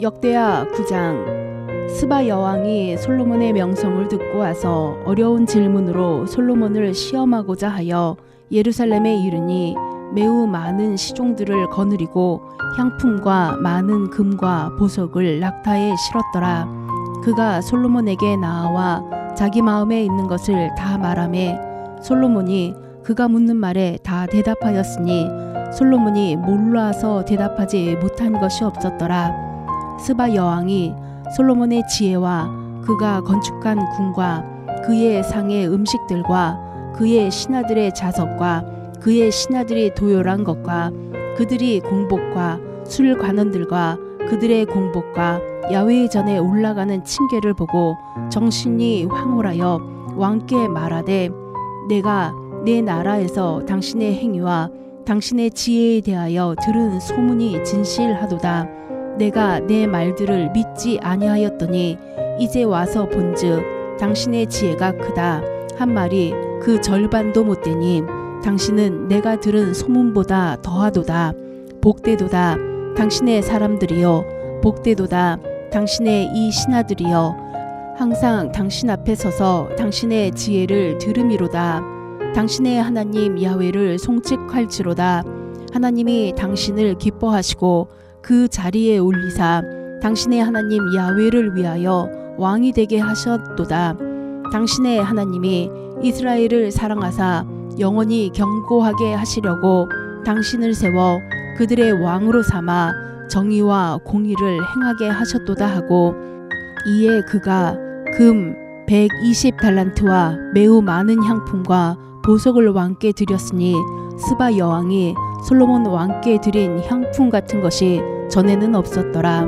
역대하 9장 스바 여왕이 솔로몬의 명성을 듣고 와서 어려운 질문으로 솔로몬을 시험하고자 하여 예루살렘에 이르니 매우 많은 시종들을 거느리고 향품과 많은 금과 보석을 낙타에 실었더라. 그가 솔로몬에게 나아와 자기 마음에 있는 것을 다 말하매 솔로몬이 그가 묻는 말에 다 대답하였으니 솔로몬이 몰라서 대답하지 못한 것이 없었더라. 스바 여왕이 솔로몬의 지혜와 그가 건축한 궁과 그의 상의 음식들과 그의 신하들의 자석과 그의 신하들이 도열한 것과 그들이 공복과 술 관원들과 그들의 공복과 야외 전에 올라가는 층계를 보고 정신이 황홀하여 왕께 말하되 내가 내 나라에서 당신의 행위와 당신의 지혜에 대하여 들은 소문이 진실하도다. 내가 내 말들을 믿지 아니하였더니 이제 와서 본즉 당신의 지혜가 크다. 한 말이 그 절반도 못 되니 당신은 내가 들은 소문보다 더하도다. 복되도다. 당신의 사람들이여 복되도다. 당신의 이 신하들이여 항상 당신 앞에 서서 당신의 지혜를 들음이로다 당신의 하나님 야훼를 송축할지로다 하나님이 당신을 기뻐하시고 그 자리에 올리사 당신의 하나님 야훼를 위하여 왕이 되게 하셨도다. 당신의 하나님이 이스라엘을 사랑하사 영원히 경고하게 하시려고 당신을 세워 그들의 왕으로 삼아 정의와 공의를 행하게 하셨도다 하고 이에 그가 금 120 달란트와 매우 많은 향품과 보석을 왕께 드렸으니 스바 여왕이 솔로몬 왕께 드린 향품 같은 것이 전에는 없었더라.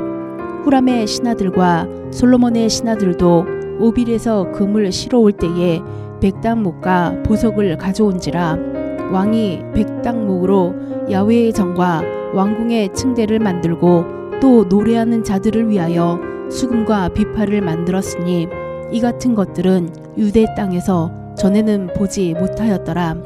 후람의 신하들과 솔로몬의 신하들도 오빌에서 금을 실어올 때에 백당목과 보석을 가져온지라 왕이 백당목으로 야외의 정과 왕궁의 층대를 만들고 또 노래하는 자들을 위하여 수금과 비파를 만들었으니 이 같은 것들은 유대 땅에서 전에는 보지 못하였더라.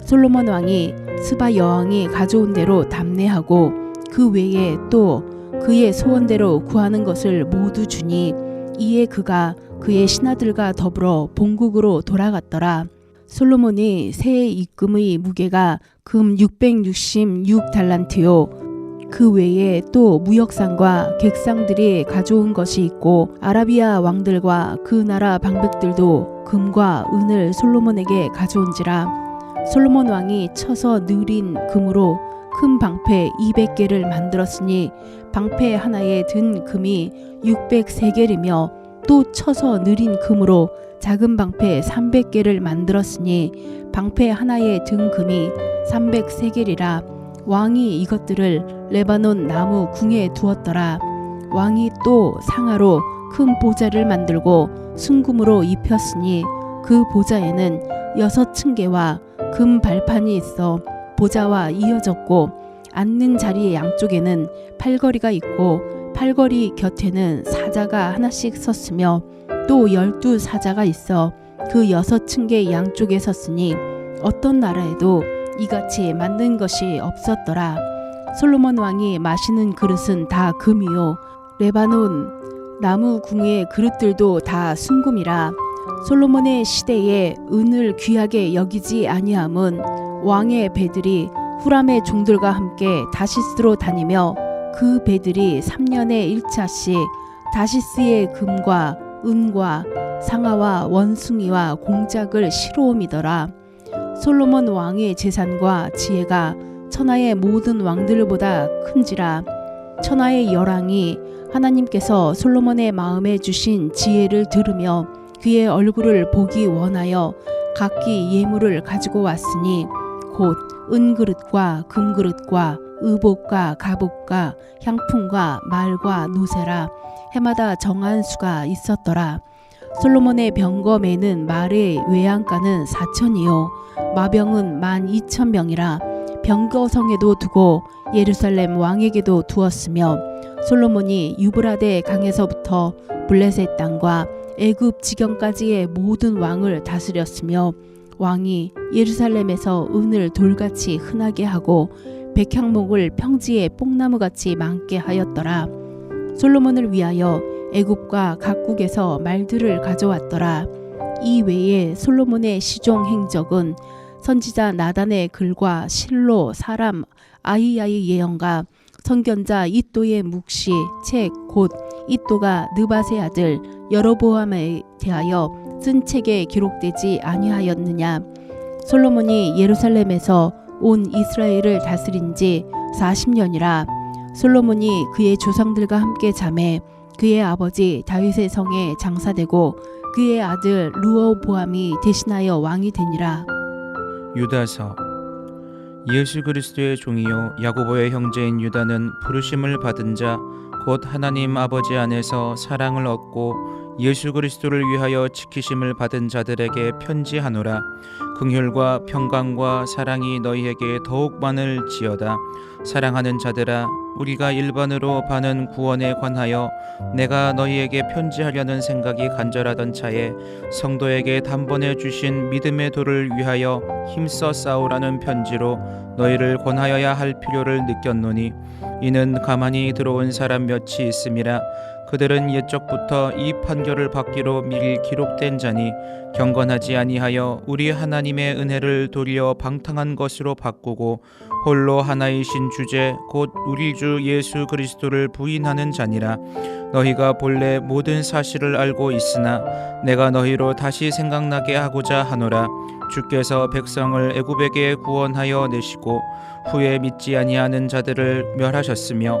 솔로몬 왕이 스바 여왕이 가져온 대로 담내하고 그 외에 또 그의 소원대로 구하는 것을 모두 주니 이에 그가 그의 신하들과 더불어 본국으로 돌아갔더라. 솔로몬이 새 입금의 무게가 금 666달란트요. 그 외에 또 무역상과 객상들이 가져온 것이 있고 아라비아 왕들과 그 나라 방백들도 금과 은을 솔로몬에게 가져온지라. 솔로몬 왕이 쳐서 느린 금으로 큰 방패 200개를 만들었으니 방패 하나에 든 금이 603개이며 또 쳐서 느린 금으로 작은 방패 300개를 만들었으니 방패 하나에 든 금이 303개리라 왕이 이것들을 레바논 나무 궁에 두었더라. 왕이 또 상하로 큰 보좌를 만들고 순금으로 입혔으니 그 보좌에는 여섯 층계와 금 발판이 있어 보좌와 이어졌고 앉는 자리의 양쪽에는 팔걸이가 있고 팔걸이 곁에는 사자가 하나씩 섰으며 또 열두 사자가 있어 그 여섯 층계 양쪽에 섰으니 어떤 나라에도 이같이 만든 것이 없었더라. 솔로몬 왕이 마시는 그릇은 다 금이요 레바논 나무 궁의 그릇들도 다 순금이라 솔로몬의 시대에 은을 귀하게 여기지 아니함은 왕의 배들이 후람의 종들과 함께 다시스로 다니며 그 배들이 3년에 1차씩 다시스의 금과 은과 상아와 원숭이와 공작을 실어옴이더라. 솔로몬 왕의 재산과 지혜가 천하의 모든 왕들보다 큰지라 천하의 열왕이 하나님께서 솔로몬의 마음에 주신 지혜를 들으며 그의 얼굴을 보기 원하여 각기 예물을 가지고 왔으니 곧 은그릇과 금그릇과 의복과 가복과 향품과 말과 노새라 해마다 정한 수가 있었더라. 솔로몬의 병검에는 말의 외양가는 사천이요 마병은 만 이천 명이라 병거성에도 두고 예루살렘 왕에게도 두었으며 솔로몬이 유브라데 강에서부터 블레셋 땅과 애굽 지경까지의 모든 왕을 다스렸으며 왕이 예루살렘에서 은을 돌같이 흔하게 하고 백향목을 평지에 뽕나무같이 많게 하였더라. 솔로몬을 위하여 애굽과 각국에서 말들을 가져왔더라. 이 외에 솔로몬의 시종 행적은 선지자 나단의 글과 실로 사람 아이야의 예언과 선견자 이또의 묵시 책 곧 이또가 느바세 아들 여로보암에 대하여 쓴 책에 기록되지 아니하였느냐 솔로몬이 예루살렘에서 온 이스라엘을 다스린 지 40년이라 솔로몬이 그의 조상들과 함께 잠에 그의 아버지 다윗의 성에 장사되고 그의 아들 루어보암이 대신하여 왕이 되니라. 유다서 예수 그리스도의 종이요 야고보의 형제인 유다는 부르심을 받은 자 곧 하나님 아버지 안에서 사랑을 얻고 예수 그리스도를 위하여 지키심을 받은 자들에게 편지하노라. 긍휼과 평강과 사랑이 너희에게 더욱 많을지어다. 사랑하는 자들아 우리가 일반으로 받는 구원에 관하여 내가 너희에게 편지하려는 생각이 간절하던 차에 성도에게 단번에 주신 믿음의 도를 위하여 힘써 싸우라는 편지로 너희를 권하여야 할 필요를 느꼈노니 이는 가만히 들어온 사람 몇이 있음이라 그들은 옛적부터 이 판결을 받기로 미리 기록된 자니 경건하지 아니하여 우리 하나님의 은혜를 도리어 방탕한 것으로 바꾸고 홀로 하나이신 주제 곧 우리 주 예수 그리스도를 부인하는 자니라. 너희가 본래 모든 사실을 알고 있으나 내가 너희로 다시 생각나게 하고자 하노라. 주께서 백성을 애굽에게 구원하여 내시고 후에 믿지 아니하는 자들을 멸하셨으며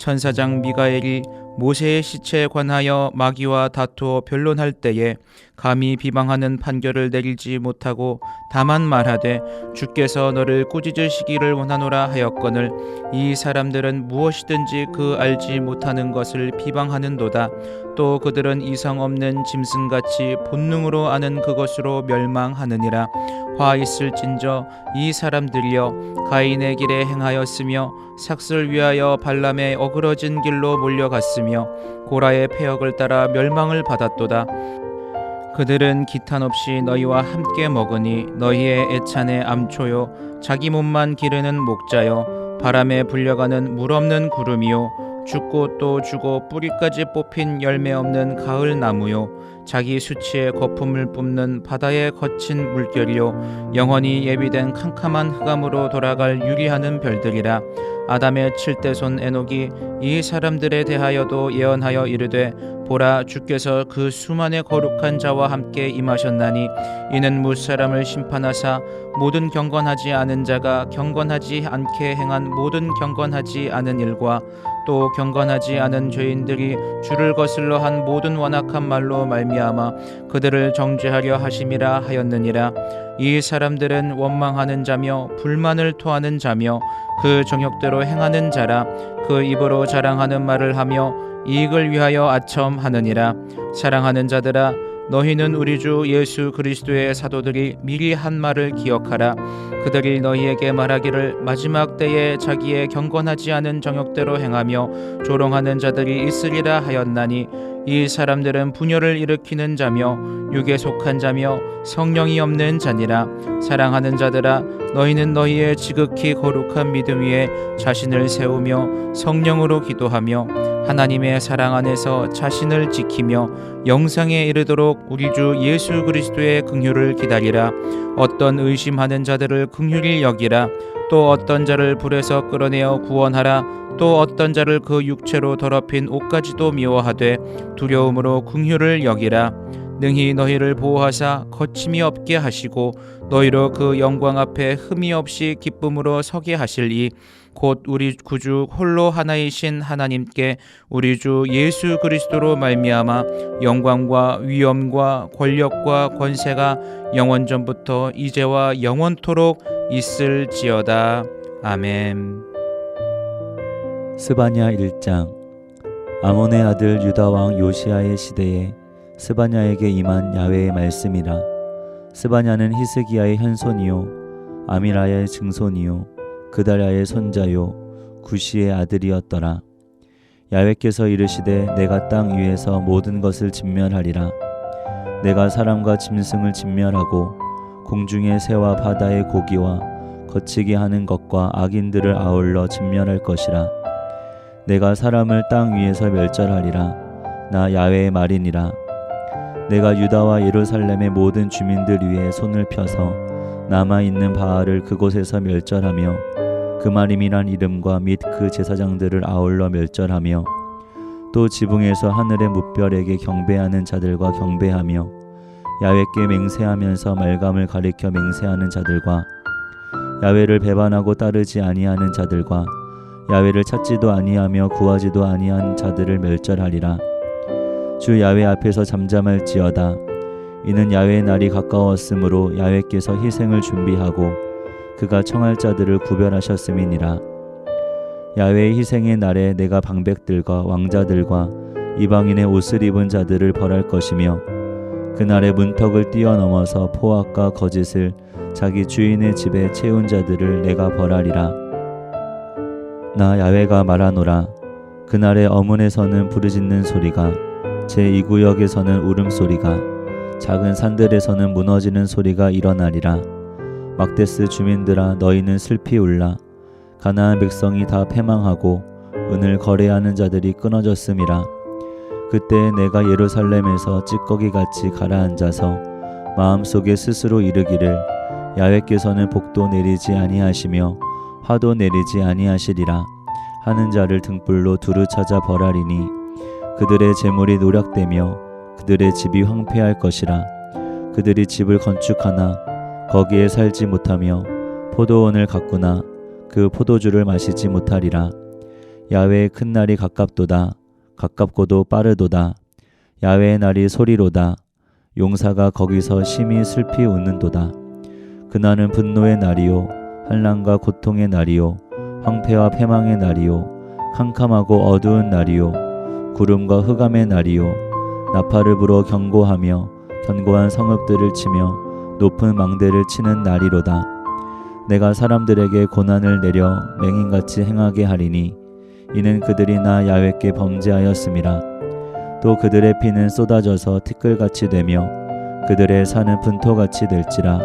천사장 미가엘이 모세의 시체에 관하여 마귀와 다투어 변론할 때에 감히 비방하는 판결을 내리지 못하고 다만 말하되 주께서 너를 꾸짖으시기를 원하노라 하였거늘 이 사람들은 무엇이든지 그 알지 못하는 것을 비방하는도다 또 그들은 이상 없는 짐승같이 본능으로 아는 그것으로 멸망하느니라. 화 있을진저 이 사람들이여 가인의 길에 행하였으며 삭슬 위하여 발람의 어그러진 길로 몰려갔으며 고라의 폐역을 따라 멸망을 받았도다. 그들은 기탄 없이 너희와 함께 먹으니 너희의 애찬의 암초요. 자기 몸만 기르는 목자요. 바람에 불려가는 물 없는 구름이요 죽고 또 죽어 뿌리까지 뽑힌 열매 없는 가을 나무요. 자기 수치의 거품을 뿜는 바다의 거친 물결이요. 영원히 예비된 캄캄한 흑암으로 돌아갈 유리하는 별들이라. 아담의 칠대손 에녹이 이 사람들에 대하여도 예언하여 이르되 보라 주께서 그 수만의 거룩한 자와 함께 임하셨나니 이는 무사람을 심판하사 모든 경건하지 않은 자가 경건하지 않게 행한 모든 경건하지 않은 일과 또 경건하지 않은 죄인들이 주를 거슬러 한 모든 완악한 말로 말미암아 그들을 정죄하려 하심이라 하였느니라. 이 사람들은 원망하는 자며 불만을 토하는 자며 그 정욕대로 행하는 자라. 그 입으로 자랑하는 말을 하며 이익을 위하여 아첨하느니라. 사랑하는 자들아 너희는 우리 주 예수 그리스도의 사도들이 미리 한 말을 기억하라. 그들이 너희에게 말하기를 마지막 때에 자기의 경건하지 않은 정욕대로 행하며 조롱하는 자들이 있으리라 하였나니 이 사람들은 분열을 일으키는 자며 육에 속한 자며 성령이 없는 자니라. 사랑하는 자들아 너희는 너희의 지극히 거룩한 믿음 위에 자신을 세우며 성령으로 기도하며 하나님의 사랑 안에서 자신을 지키며 영상에 이르도록 우리 주 예수 그리스도의 긍휼을 기다리라. 어떤 의심하는 자들을 긍휼히 여기라 또 어떤 자를 불에서 끌어내어 구원하라. 또 어떤 자를 그 육체로 더럽힌 옷까지도 미워하되 두려움으로 긍휼을 여기라. 능히 너희를 보호하사 거침이 없게 하시고 너희로 그 영광 앞에 흠이 없이 기쁨으로 서게 하실 이 곧 우리 구주 홀로 하나이신 하나님께 우리 주 예수 그리스도로 말미암아 영광과 위엄과 권력과 권세가 영원 전부터 이제와 영원토록 있을지어다. 아멘. 스바냐 1장. 아몬의 아들 유다 왕 요시아의 시대에 스바냐에게 임한 야훼의 말씀이라. 스바냐는 히스기야의 현손이요 아미라의 증손이요 그달야의 손자요 구시의 아들이었더라. 야훼께서 이르시되 내가 땅 위에서 모든 것을 진멸하리라. 내가 사람과 짐승을 진멸하고 공중의 새와 바다의 고기와 거치게 하는 것과 악인들을 아울러 진멸할 것이라. 내가 사람을 땅 위에서 멸절하리라. 나 야훼의 말이니라. 내가 유다와 예루살렘의 모든 주민들 위에 손을 펴서 남아 있는 바알을 그곳에서 멸절하며 그 말임이란 이름과 및 그 제사장들을 아울러 멸절하며 또 지붕에서 하늘의 무별에게 경배하는 자들과 경배하며 야훼께 맹세하면서 말감을 가리켜 맹세하는 자들과 야훼를 배반하고 따르지 아니하는 자들과 야훼를 찾지도 아니하며 구하지도 아니한 자들을 멸절하리라. 주 야훼 앞에서 잠잠할지어다. 이는 야훼의 날이 가까웠으므로 야훼께서 희생을 준비하고 그가 청할 자들을 구별하셨음이니라. 야훼의 희생의 날에 내가 방백들과 왕자들과 이방인의 옷을 입은 자들을 벌할 것이며 그날의 문턱을 뛰어넘어서 포악과 거짓을 자기 주인의 집에 채운 자들을 내가 벌하리라. 나 야훼가 말하노라. 그날의 어문에서는 부르짖는 소리가 제이 구역에서는 울음소리가 작은 산들에서는 무너지는 소리가 일어나리라. 막데스 주민들아 너희는 슬피 울라. 가나안 백성이 다 패망하고 은을 거래하는 자들이 끊어졌음이라 그때 내가 예루살렘에서 찌꺼기 같이 가라앉아서 마음속에 스스로 이르기를 야훼께서는 복도 내리지 아니하시며 화도 내리지 아니하시리라 하는 자를 등불로 두루 찾아 벌하리니 그들의 재물이 노력되며 그들의 집이 황폐할 것이라. 그들이 집을 건축하나 거기에 살지 못하며 포도원을 가꾸나 그 포도주를 마시지 못하리라. 야외의 큰 날이 가깝도다 가깝고도 빠르도다. 야외의 날이 소리로다. 용사가 거기서 심히 슬피 웃는도다. 그날은 분노의 날이요 환란과 고통의 날이요 황폐와 패망의 날이요 캄캄하고 어두운 날이요 구름과 흑암의 날이요 나팔을 불어 경고하며 견고한 성읍들을 치며 높은 망대를 치는 날이로다. 내가 사람들에게 고난을 내려 맹인같이 행하게 하리니 이는 그들이 나 야훼께 범죄하였음이라. 또 그들의 피는 쏟아져서 티끌같이 되며 그들의 산은 분토같이 될지라.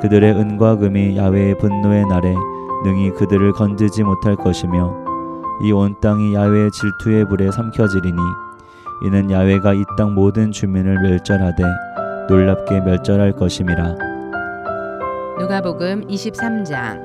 그들의 은과 금이 야훼의 분노의 날에 능히 그들을 건지지 못할 것이며 이 온 땅이 야훼의 질투의 불에 삼켜지리니 이는 야훼가 이 땅 모든 주민을 멸절하되 놀랍게 멸절할 것임이라. 누가복음 23장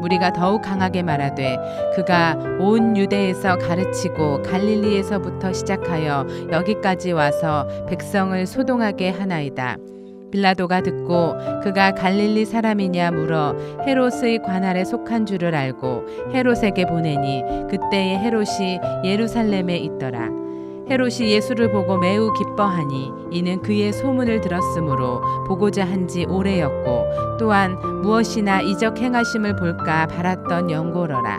무리가 더욱 강하게 말하되 그가 온 유대에서 가르치고 갈릴리에서부터 시작하여 여기까지 와서 백성을 소동하게 하나이다. 빌라도가 듣고 그가 갈릴리 사람이냐 물어 헤롯의 관할에 속한 줄을 알고 헤롯에게 보내니 그때의 헤롯이 예루살렘에 있더라. 헤롯이 예수를 보고 매우 기뻐하니 이는 그의 소문을 들었으므로 보고자 한 지 오래였고 또한 무엇이나 이적 행하심을 볼까 바랐던 연고러라.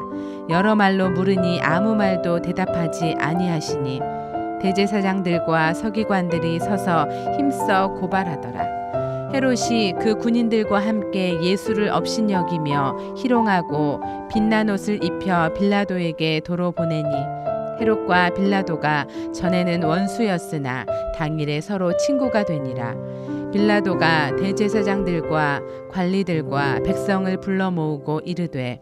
여러 말로 물으니 아무 말도 대답하지 아니하시니 대제사장들과 서기관들이 서서 힘써 고발하더라. 헤롯이 그 군인들과 함께 예수를 업신여기며 희롱하고 빛난 옷을 입혀 빌라도에게 도로 보내니 헤롯과 빌라도가 전에는 원수였으나 당일에 서로 친구가 되니라. 빌라도가 대제사장들과 관리들과 백성을 불러 모으고 이르되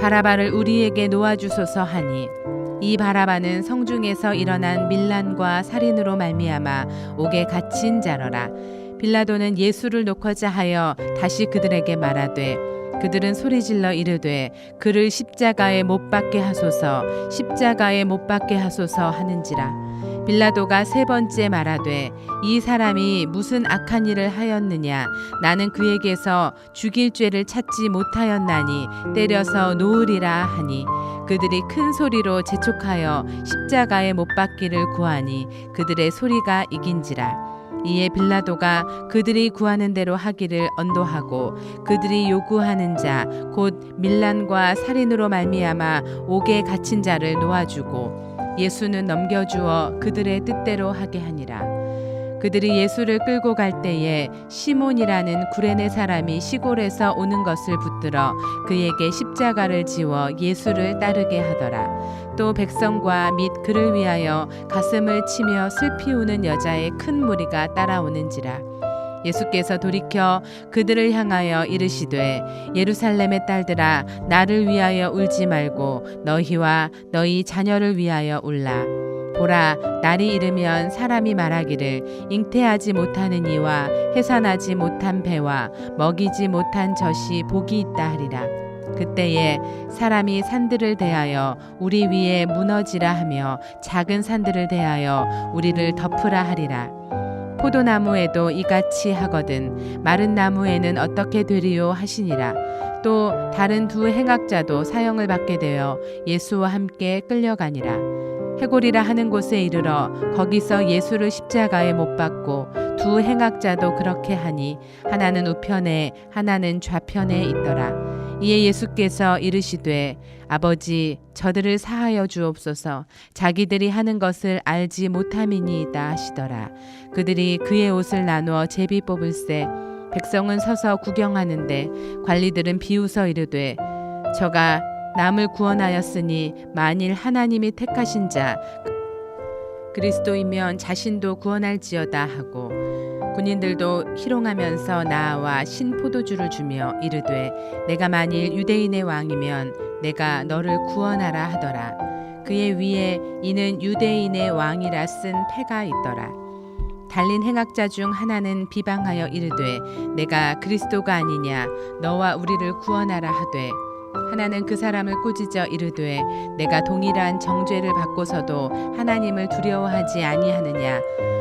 바라바를 우리에게 놓아주소서 하니 이 바라바는 성중에서 일어난 밀란과 살인으로 말미암아 옥에 갇힌 자러라. 빌라도는 예수를 놓고자 하여 다시 그들에게 말하되 그들은 소리질러 이르되 그를 십자가에 못 박게 하소서 십자가에 못 박게 하소서 하는지라 빌라도가 세 번째 말하되 이 사람이 무슨 악한 일을 하였느냐? 나는 그에게서 죽일 죄를 찾지 못하였나니 때려서 놓으리라 하니. 그들이 큰 소리로 재촉하여 십자가에 못 박기를 구하니 그들의 소리가 이긴지라. 이에 빌라도가 그들이 구하는 대로 하기를 언도하고 그들이 요구하는 자 곧 밀란과 살인으로 말미암아 옥에 갇힌 자를 놓아주고 예수는 넘겨주어 그들의 뜻대로 하게 하니라. 그들이 예수를 끌고 갈 때에 시몬이라는 구레네 사람이 시골에서 오는 것을 붙들어 그에게 십자가를 지워 예수를 따르게 하더라. 또 백성과 및 그를 위하여 가슴을 치며 슬피 우는 여자의 큰 무리가 따라오는지라. 예수께서 돌이켜 그들을 향하여 이르시되 예루살렘의 딸들아 나를 위하여 울지 말고 너희와 너희 자녀를 위하여 울라. 보라 날이 이르면 사람이 말하기를 잉태하지 못하는 이와 해산하지 못한 배와 먹이지 못한 젖이 복이 있다 하리라. 그때에 사람이 산들을 대하여 우리 위에 무너지라 하며 작은 산들을 대하여 우리를 덮으라 하리라 포도나무에도 이같이 하거든 마른 나무에는 어떻게 되리요 하시니라. 또 다른 두 행악자도 사형을 받게 되어 예수와 함께 끌려가니라. 해골이라 하는 곳에 이르러 거기서 예수를 십자가에 못 박고 두 행악자도 그렇게 하니 하나는 우편에 하나는 좌편에 있더라 이에 예수께서 이르시되 아버지 저들을 사하여 주옵소서. 자기들이 하는 것을 알지 못함이니이다 하시더라. 그들이 그의 옷을 나누어 제비 뽑을세 백성은 서서 구경하는데 관리들은 비웃어 이르되 저가 남을 구원하였으니 만일 하나님이 택하신 자 그리스도이면 자신도 구원할지어다 하고 군인들도 희롱하면서 나와 신 포도주를 주며 이르되 내가 만일 유대인의 왕이면 내가 너를 구원하라 하더라. 그의 위에 이는 유대인의 왕이라 쓴 패가 있더라. 달린 행악자 중 하나는 비방하여 이르되 내가 그리스도가 아니냐? 너와 우리를 구원하라 하되. 하나는 그 사람을 꾸짖어 이르되 내가 동일한 정죄를 받고서도 하나님을 두려워하지 아니하느냐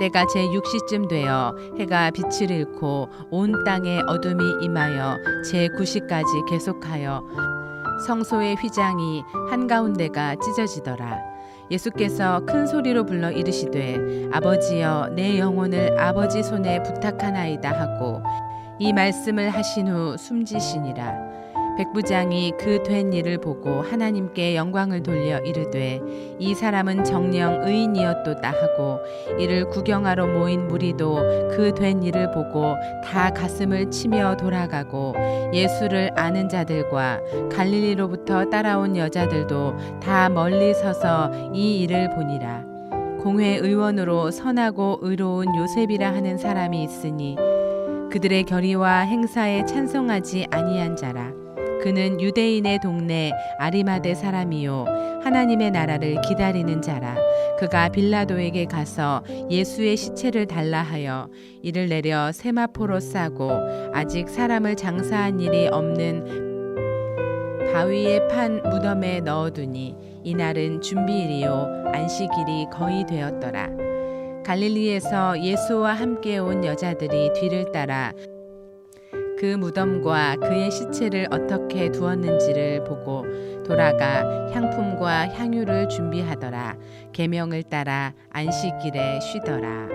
때가 제 6시쯤 되어 해가 빛을 잃고 온 땅에 어둠이 임하여 제 9시까지 계속하여 성소의 휘장이 한가운데가 찢어지더라. 예수께서 큰 소리로 불러 이르시되 아버지여 내 영혼을 아버지 손에 부탁하나이다 하고 이 말씀을 하신 후 숨지시니라 백부장이 그 된 일을 보고 하나님께 영광을 돌려 이르되 이 사람은 정령 의인이었도다 하고 이를 구경하러 모인 무리도 그 된 일을 보고 다 가슴을 치며 돌아가고 예수를 아는 자들과 갈릴리로부터 따라온 여자들도 다 멀리 서서 이 일을 보니라. 공회 의원으로 선하고 의로운 요셉이라 하는 사람이 있으니 그들의 결의와 행사에 찬성하지 아니한 자라 그는 유대인의 동네 아리마대 사람이요. 하나님의 나라를 기다리는 자라. 그가 빌라도에게 가서 예수의 시체를 달라 하여 이를 내려 세마포로 싸고 아직 사람을 장사한 일이 없는 바위에 판 무덤에 넣어두니 이날은 준비일이요. 안식일이 거의 되었더라. 갈릴리에서 예수와 함께 온 여자들이 뒤를 따라 그 무덤과 그의 시체를 어떻게 두었는지를 보고 돌아가 향품과 향유를 준비하더라. 계명을 따라 안식일에 쉬더라.